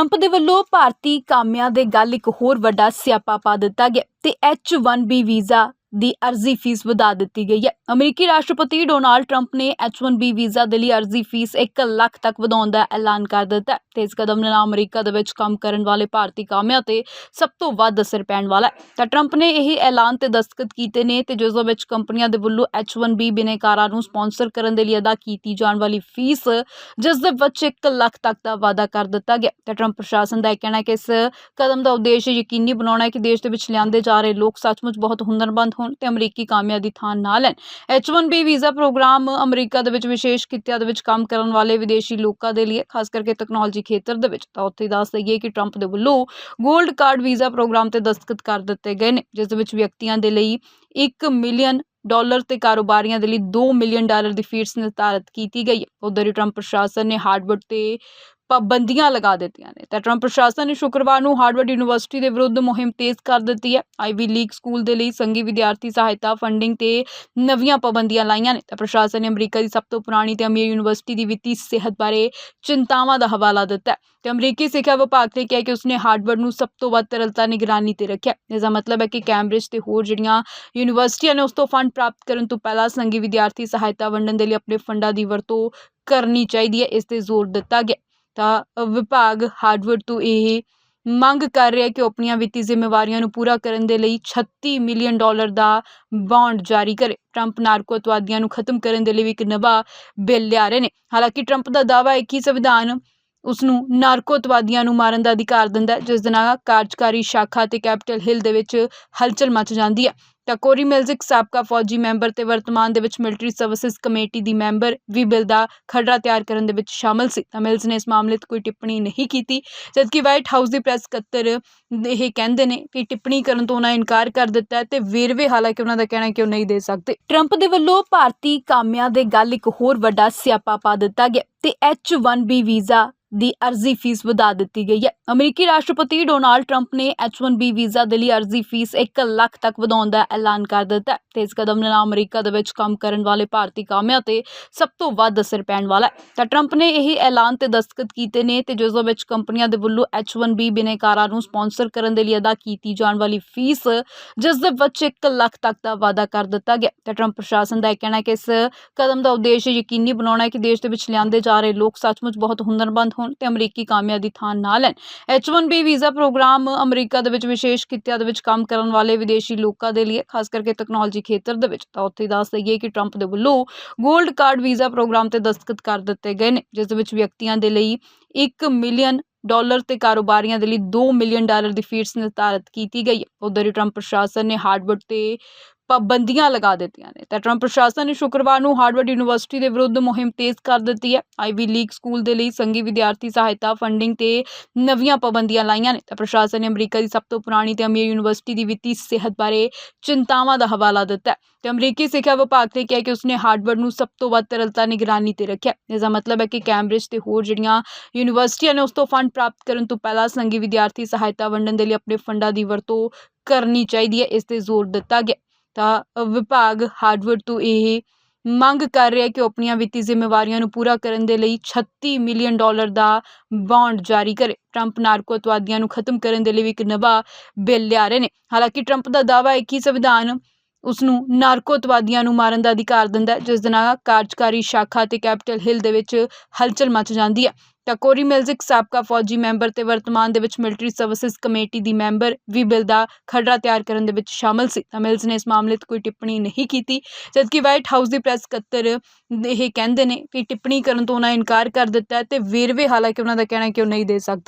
Trump ਦੇ ਵੱਲੋਂ ਭਾਰਤੀ ਕਾਮਿਆਂ ਦੇ ਗੱਲ ਇੱਕ ਹੋਰ ਵੱਡਾ ਸਿਆਪਾ ਪਾ ਦਿੱਤਾ ਗਿਆ ਤੇ H1B ਵੀਜ਼ਾ ਦੀ ਅਰਜ਼ੀ ਫੀਸ ਵਧਾ ਦਿੱਤੀ ਗਈ ਹੈ। ਅਮਰੀਕੀ ਰਾਸ਼ਟਰਪਤੀ ਡੋਨਾਲਡ ਟਰੰਪ ਨੇ H1B ਵੀਜ਼ਾ ਦੇ ਲਈ ਅਰਜ਼ੀ ਫੀਸ 1 ਲੱਖ ਤੱਕ ਵਧਾਉਣ ਦਾ ਐਲਾਨ ਕਰ ਦਿੱਤਾ ਹੈ ਤੇ ਇਸ ਕਦਮ ਨਾਲ ਅਮਰੀਕਾ ਦੇ ਵਿੱਚ ਕੰਮ ਕਰਨ ਵਾਲੇ ਭਾਰਤੀ ਕਾਮਿਆਂ ਤੇ ਸਭ ਤੋਂ ਵੱਧ ਅਸਰ ਪੈਣ ਵਾਲਾ ਹੈ। ਤਾਂ ਟਰੰਪ ਨੇ ਇਹ ਐਲਾਨ ਤੇ ਦਸਤਖਤ ਕੀਤੇ ਨੇ ਤੇ ਜਿਸ ਦੇ ਵਿੱਚ ਕੰਪਨੀਆਂ ਦੇ ਵੱਲੋਂ H1B ਬਿਨੇਕਾਰਾਂ ਨੂੰ ਸਪਾਂਸਰ ਕਰਨ ਦੇ ਲਈ ਅਦਾ ਕੀਤੀ ਜਾਣ ਵਾਲੀ ਫੀਸ, ਜਿਸ ਦੇ ਵਿੱਚ 1 ਲੱਖ ਤੱਕ ਦਾ ਵਾਅਦਾ ਕਰ ਦਿੱਤਾ ਗਿਆ। ਤੇ ਟਰੰਪ ਪ੍ਰਸ਼ਾਸਨ ਦਾ ਇਹ ਕਹਿਣਾ ਹੈ ਕਿ ਇਸ ਕਦਮ ਦਾ ਉਦੇਸ਼ ਯਕੀਨੀ ਬਣਾਉਣਾ ਹੈ ਕਿ ਦੇਸ਼ ਦੇ ਵਿੱਚ ਲਿਆਂਦੇ ਜਾ ਰਹੇ ਲੋਕ ਸੱਚਮੁੱਚ ਬਹੁਤ ਹੁਨਰਮੰਦ ਹੋਣ ਤੇ ਅਮਰੀਕੀ ਕਾਮਿਆਂ ਦੀ ਥਾਂ ਨਾ ਲੈਣ। H1B ਵੀਜ਼ਾ ਪ੍ਰੋਗਰਾਮ ਅਮਰੀਕਾ ਦੇ ਵਿੱਚ ਵਿਸ਼ੇਸ਼ ਕਿੱਤਿਆਂ ਦੇ ਵਿੱਚ ਕੰਮ ਕਰਨ ਵਾਲੇ ਵਿਦੇਸ਼ੀ ਲੋਕਾਂ ਦੇ ਲਈ ਹੈ, ਖਾਸ ਕਰਕੇ ਤਕਨਾਲੋਜੀ ਖੇਤਰ ਦੇ ਵਿੱਚ। ਤਾਂ ਉੱਥੇ ਦੱਸ ਦਈਏ ਕਿ ਟਰੰਪ ਦੇ ਵੱਲੋਂ 골ਡ ਕਾਰਡ ਵੀਜ਼ਾ ਪ੍ਰੋਗਰਾਮ ਤੇ ਦਸਤਖਤ ਕਰ ਦਿੱਤੇ ਗਏ ਨੇ ਜਿਸ ਦੇ ਵਿੱਚ ਵਿਅਕਤੀਆਂ ਦੇ ਲਈ 1 ਮਿਲੀਅਨ ਡਾਲਰ ਤੇ ਕਾਰੋਬਾਰੀਆਂ ਦੇ ਲਈ 2 ਮਿਲੀਅਨ ਡਾਲਰ ਦੀ ਫੀਸ ਨਿਰਧਾਰਤ ਕੀਤੀ ਗਈ ਹੈ। ਉਧਰ ਹੀ ਟਰੰਪ ਪ੍ਰਸ਼ਾਸਨ ਨੇ ਹਾਰਡਵਰਡ ਤੇ ਪਾਬੰਦੀਆਂ ਲਗਾ ਦਿੱਤੀਆਂ ਨੇ। ਤਾਂ ਟਰੰਪ ਪ੍ਰਸ਼ਾਸਨ ਨੇ ਸ਼ੁੱਕਰਵਾਰ ਨੂੰ ਹਾਰਵਰਡ ਯੂਨੀਵਰਸਿਟੀ ਦੇ ਵਿਰੁੱਧ ਮੁਹਿੰਮ ਤੇਜ਼ ਕਰ ਦਿੱਤੀ ਹੈ। ਆਈਵੀ ਲੀਗ ਸਕੂਲ ਦੇ ਲਈ ਸੰਘੀ ਵਿਦਿਆਰਥੀ ਸਹਾਇਤਾ ਫੰਡਿੰਗ ਤੇ ਨਵੀਆਂ ਪਾਬੰਦੀਆਂ ਲਾਈਆਂ ਨੇ। ਤਾਂ ਪ੍ਰਸ਼ਾਸਨ ਨੇ ਅਮਰੀਕਾ ਦੀ ਸਭ ਤੋਂ ਪੁਰਾਣੀ ਤੇ ਅਮੀਰ ਯੂਨੀਵਰਸਿਟੀ ਦੀ ਵਿੱਤੀ ਸਿਹਤ ਬਾਰੇ ਚਿੰਤਾਵਾਂ ਦਾ ਹਵਾਲਾ ਦਿੱਤਾ ਹੈ। ਤੇ ਅਮਰੀਕੀ ਸਿੱਖਿਆ ਵਿਭਾਗ ਨੇ ਕਿਹਾ ਕਿ ਉਸਨੇ ਹਾਰਵਰਡ ਨੂੰ ਸਭ ਤੋਂ ਵੱਧ ਤਰਲਤਾ ਨਿਗਰਾਨੀ ਤੇ ਰੱਖਿਆ ਇਸ ਦਾ ਮਤਲਬ ਹੈ ਕਿ ਕੈਂਬਰਿਜ ਤੇ ਹੋਰ ਜਿਹੜੀਆਂ ਯੂਨੀਵਰਸਿਟੀਆਂ ਨੇ ਉਸ ਤੋਂ ਫੰਡ ਪ੍ਰਾਪਤ ਕਰਨ ਤੋਂ ਪਹਿਲਾਂ ਸੰਘੀ ਵਿਦਿਆਰਥੀ ਸਹਾਇਤਾ ਵੰਡਣ ਦੇ ਲਈ ਆਪਣੇ ਫੰਡਾਂ ਦੀ ਵਰਤੋਂ ਕਰਨੀ ਚਾਹੀਦੀ ਹੈ। ਇਸ ਤੇ ਜ਼ੋਰ ਦਿੱਤਾ ਗਿਆ ਤਾਂ ਵਿਭਾਗ ਹਾਰਡਵਰਡ ਤੋਂ ਇਹ ਮੰਗ ਕਰ ਰਿਹਾ ਕਿ ਉਹ ਆਪਣੀਆਂ ਵਿੱਤੀ ਜ਼ਿੰਮੇਵਾਰੀਆਂ ਨੂੰ ਪੂਰਾ ਕਰਨ ਦੇ ਲਈ 36 ਮਿਲੀਅਨ ਡਾਲਰ ਦਾ ਬੌਂਡ ਜਾਰੀ ਕਰੇ। ਟਰੰਪ ਨਾਰਕੋ ਅਤਵਾਦੀਆਂ ਨੂੰ ਖਤਮ ਕਰਨ ਦੇ ਲਈ ਵੀ ਇੱਕ ਨਵਾਂ ਬਿੱਲ ਲਿਆ ਰਹੇ ਨੇ। ਹਾਲਾਂਕਿ ਟਰੰਪ ਦਾ ਦਾਅਵਾ ਹੈ ਕਿ ਸੰਵਿਧਾਨ ਉਸ ਨੂੰ ਨਾਰਕੋਤਵਾਦੀਆਂ ਨੂੰ ਮਾਰਨ ਦਾ ਅਧਿਕਾਰ ਦਿੰਦਾ ਹੈ, ਜਿਸ ਦੇ ਨਾਲ ਕਾਰਜਕਾਰੀ ਸ਼ਾਖਾ ਤੇ ਕੈਪੀਟਲ ਹਿਲ ਦੇ ਵਿੱਚ ਹਲਚਲ ਮਚ ਜਾਂਦੀ ਹੈ। ਤਾਂ ਕੋਰੀ ਸਾਬਕਾ ਫੌਜੀ ਮੈਂਬਰ ਤੇ ਵਰਤਮਾਨ ਦੇ ਵਿੱਚ ਮਿਲਟਰੀ ਸਰਵਿਸਿਜ਼ ਕਮੇਟੀ ਦੀ ਮੈਂਬਰ ਵੀ ਬਿੱਲ ਦਾ ਖਰੜਾ ਤਿਆਰ ਕਰਨ ਦੇ ਵਿੱਚ ਸ਼ਾਮਲ ਸੀ। ਤਾਂ ਮਿਲਜ਼ ਨੇ ਇਸ ਮਾਮਲੇ 'ਤੇ ਕੋਈ ਟਿੱਪਣੀ ਨਹੀਂ ਕੀਤੀ, ਜਦਕਿ ਵਾਈਟ ਹਾਊਸ ਦੀ ਪ੍ਰੈਸ ਸਕੱਤਰ ਇਹ ਕਹਿੰਦੇ ਨੇ ਕਿ ਟਿੱਪਣੀ ਕਰਨ ਤੋਂ ਉਹਨਾਂ ਇਨਕਾਰ ਕਰ ਦਿੱਤਾ ਤੇ ਵੇਰਵੇ ਹਾਲਾਂਕਿ ਉਹਨਾਂ ਦਾ ਕਹਿਣਾ ਕਿ ਉਹ ਨਹੀਂ ਦੇ ਸਕਦੇ। ਟਰੰਪ ਦੇ ਵੱਲੋਂ ਭਾਰਤੀ ਕਾਮਿਆਂ ਦੇ ਗੱਲ ਇੱਕ ਹੋਰ ਵੱਡਾ ਸਿਆਪਾ ਪਾ ਦਿੱਤਾ ਗਿਆ ਤੇ H1B ਵੀਜ਼ਾ ਦੀ ਅਰਜ਼ੀ ਫੀਸ ਵਧਾ ਦਿੱਤੀ ਗਈ ਹੈ। ਅਮਰੀਕੀ ਰਾਸ਼ਟਰਪਤੀ ਡੋਨਾਲਡ ਟਰੰਪ ਨੇ H1B ਵੀਜ਼ਾ ਦੇ ਲਈ ਅਰਜ਼ੀ ਫੀਸ 1 ਲੱਖ ਤੱਕ ਵਧਾਉਣ ਦਾ ਐਲਾਨ ਕਰ ਦਿੱਤਾ ਹੈ। ਤੇ ਇਸ ਕਦਮ ਨਾਲ ਅਮਰੀਕਾ ਦੇ ਵਿੱਚ ਕੰਮ ਕਰਨ ਵਾਲੇ ਭਾਰਤੀ ਕਾਮਿਆਂ ਤੇ ਸਭ ਤੋਂ ਵੱਧ ਅਸਰ ਪੈਣ ਵਾਲਾ ਹੈ। ਤਾਂ ਟਰੰਪ ਨੇ ਇਹ ਐਲਾਨ ਤੇ ਦਸਤਖਤ ਕੀਤੇ ਨੇ ਤੇ ਜਿਸ ਦੇ ਵਿੱਚ ਕੰਪਨੀਆਂ ਦੇ ਵੱਲੋਂ H1B ਬਿਨੇਕਾਰਾਂ ਨੂੰ ਸਪਾਂਸਰ ਕਰਨ ਦੇ ਲਈ ਅਦਾ ਕੀਤੀ ਜਾਣ ਵਾਲੀ ਫੀਸ, ਜਿਸ ਦੇ ਵਿੱਚ 1 ਲੱਖ ਤੱਕ ਦਾ ਵਾਅਦਾ ਕਰ ਦਿੱਤਾ ਗਿਆ ਤੇ ਟਰੰਪ ਪ੍ਰਸ਼ਾਸਨ ਦਾ ਇਹ ਕਹਿਣਾ ਹੈ ਕਿ ਇਸ ਕਦਮ ਦਾ ਉਦੇਸ਼ ਯਕੀਨੀ ਬਣਾਉਣਾ ਹੈ ਕਿ ਦੇਸ਼ ਦੇ ਵਿੱਚ ਲਿਆਂਦੇ ਜਾ ਰਹੇ ਲੋਕ ਸੱਚਮੁੱਚ ਬਹੁਤ ਹੁਨਰਮੰਦ ਹੋਣ ਤੇ ਅਮਰੀਕੀ ਕਾਮਿਆਂ ਦੀ ਥਾਂ ਨਾ ਲੈਣ। H1B ਵੀਜ਼ਾ ਪ੍ਰੋਗਰਾਮ ਅਮਰੀਕਾ ਦੇ ਵਿੱਚ ਵਿਸ਼ੇਸ਼ ਕਿੱਤਿਆਂ ਦੇ ਵਿੱਚ ਕੰਮ ਕਰਨ ਵਾਲੇ ਵਿਦੇਸ਼ੀ ਲੋਕਾਂ ਦੇ ਲਈ ਹੈ, ਖਾਸ ਕਰਕੇ ਤਕਨਾਲੋਜੀ ਖੇਤਰ ਦੇ ਵਿੱਚ। ਤਾਂ ਉੱਥੇ ਦੱਸ ਦਈਏ ਕਿ ਟਰੰਪ ਦੇ ਵੱਲੋਂ 골ਡ ਕਾਰਡ ਵੀਜ਼ਾ ਪ੍ਰੋਗਰਾਮ ਤੇ ਦਸਤਖਤ ਕਰ ਦਿੱਤੇ ਗਏ ਨੇ ਜਿਸ ਦੇ ਵਿੱਚ ਵਿਅਕਤੀਆਂ ਦੇ ਲਈ 1 ਮਿਲੀਅਨ ਡਾਲਰ ਤੇ ਕਾਰੋਬਾਰੀਆਂ ਦੇ ਲਈ 2 ਮਿਲੀਅਨ ਡਾਲਰ ਦੀ ਫੀਸ ਨਿਰਧਾਰਤ ਕੀਤੀ ਗਈ ਹੈ। ਉਧਰ ਹੀ ਟਰੰਪ ਪ੍ਰਸ਼ਾਸਨ ਨੇ ਹਾਰਵਰਡ ਤੇ ਪਾਬੰਦੀਆਂ ਲਗਾ ਦਿੱਤੀਆਂ ਨੇ। ਤਾਂ ਟਰੰਪ ਪ੍ਰਸ਼ਾਸਨ ਨੇ ਸ਼ੁੱਕਰਵਾਰ ਨੂੰ ਹਾਰਵਰਡ ਯੂਨੀਵਰਸਿਟੀ ਦੇ ਵਿਰੁੱਧ ਮੁਹਿੰਮ ਤੇਜ਼ ਕਰ ਦਿੱਤੀ ਹੈ। ਆਈਵੀ ਲੀਗ ਸਕੂਲ ਦੇ ਲਈ ਸੰਘੀ ਵਿਦਿਆਰਥੀ ਸਹਾਇਤਾ ਫੰਡਿੰਗ ਤੇ ਨਵੀਆਂ ਪਾਬੰਦੀਆਂ ਲਾਈਆਂ ਨੇ। ਤਾਂ ਪ੍ਰਸ਼ਾਸਨ ਨੇ ਅਮਰੀਕਾ ਦੀ ਸਭ ਤੋਂ ਪੁਰਾਣੀ ਤੇ ਅਮੀਰ ਯੂਨੀਵਰਸਿਟੀ ਦੀ ਵਿੱਤੀ ਸਿਹਤ ਬਾਰੇ ਚਿੰਤਾਵਾਂ ਦਾ ਹਵਾਲਾ ਦਿੱਤਾ ਹੈ। ਤੇ ਅਮਰੀਕੀ ਸਿੱਖਿਆ ਵਿਭਾਗ ਨੇ ਕਿਹਾ ਕਿ ਉਸਨੇ ਹਾਰਵਰਡ ਨੂੰ ਸਭ ਤੋਂ ਵੱਧ ਤਰਲਤਾ ਨਿਗਰਾਨੀ ਤੇ ਰੱਖਿਆ ਇਸ ਦਾ ਮਤਲਬ ਹੈ ਕਿ ਕੈਂਬਰਿਜ ਤੇ ਹੋਰ ਜਿਹੜੀਆਂ ਯੂਨੀਵਰਸਿਟੀਆਂ ਨੇ ਉਸ ਤੋਂ ਫੰਡ ਪ੍ਰਾਪਤ ਕਰਨ ਤੋਂ ਪਹਿਲਾਂ ਸੰਘੀ ਵਿਦਿਆਰਥੀ ਸਹਾਇਤਾ ਵੰਡਣ ਦੇ ਲਈ ਆਪਣੇ ਫੰਡਾਂ ਦੀ ਵਰਤੋਂ ਕਰਨੀ ਚਾਹੀਦੀ ਹੈ। ਇਸ ਤੇ ਜ਼ੋਰ ਦਿੱਤਾ ਗਿਆ ਤਾਂ ਵਿਭਾਗ ਹਾਰਵਰਡ ਤੋਂ ਇਹ ਮੰਗ ਕਰ ਰਿਹਾ ਕਿ ਉਹ ਆਪਣੀਆਂ ਵਿੱਤੀ ਜ਼ਿੰਮੇਵਾਰੀਆਂ ਨੂੰ ਪੂਰਾ ਕਰਨ ਦੇ ਲਈ 36 ਮਿਲੀਅਨ ਡਾਲਰ ਦਾ ਬੌਂਡ ਜਾਰੀ ਕਰੇ। ਟਰੰਪ ਨਾਰਕੋ ਅਤਵਾਦੀਆਂ ਨੂੰ ਖਤਮ ਕਰਨ ਦੇ ਲਈ ਵੀ ਇੱਕ ਨਵਾਂ ਬਿੱਲ ਲਿਆ ਰਹੇ ਨੇ। ਹਾਲਾਂਕਿ ਟਰੰਪ ਦਾ ਦਾਅਵਾ ਹੈ ਕਿ ਸੰਵਿਧਾਨ ਉਸ ਨੂੰ ਨਾਰਕੋਤਵਾਦੀਆਂ ਨੂੰ ਮਾਰਨ ਦਾ ਅਧਿਕਾਰ ਦਿੰਦਾ ਹੈ, ਜਿਸ ਦੇ ਨਾਲ ਕਾਰਜਕਾਰੀ ਸ਼ਾਖਾ ਤੇ ਕੈਪੀਟਲ ਹਿਲ ਦੇ ਵਿੱਚ ਹਲਚਲ ਮਚ ਜਾਂਦੀ ਹੈ। ਤਾਂ ਕੋਰੀ ਮਿਲਜ਼ ਇੱਕ ਸਾਬਕਾ ਫੌਜੀ ਮੈਂਬਰ ਤੇ ਵਰਤਮਾਨ ਦੇ ਵਿੱਚ ਮਿਲਟਰੀ ਸਰਵਿਸਿਜ਼ ਕਮੇਟੀ ਦੀ ਮੈਂਬਰ ਵੀ ਬਿੱਲ ਦਾ ਖਰੜਾ ਤਿਆਰ ਕਰਨ ਦੇ ਵਿੱਚ ਸ਼ਾਮਲ ਸੀ। ਤਾਂ ਮਿਲਜ਼ ਨੇ ਇਸ ਮਾਮਲੇ 'ਤੇ ਕੋਈ ਟਿੱਪਣੀ ਨਹੀਂ ਕੀਤੀ, ਜਦਕਿ ਵਾਈਟ ਹਾਊਸ ਦੀ ਪ੍ਰੈਸ ਸਕੱਤਰ ਇਹ ਕਹਿੰਦੇ ਨੇ ਕਿ ਟਿੱਪਣੀ ਕਰਨ ਤੋਂ ਉਹਨਾਂ ਇਨਕਾਰ ਕਰ ਦਿੱਤਾ ਹੈ ਤੇ ਵੇਰਵੇ ਹਾਲਾਂਕਿ ਉਹਨਾਂ ਦਾ ਕਹਿਣਾ ਕਿ ਉਹ ਨਹੀਂ ਦੇ ਸਕਦੇ।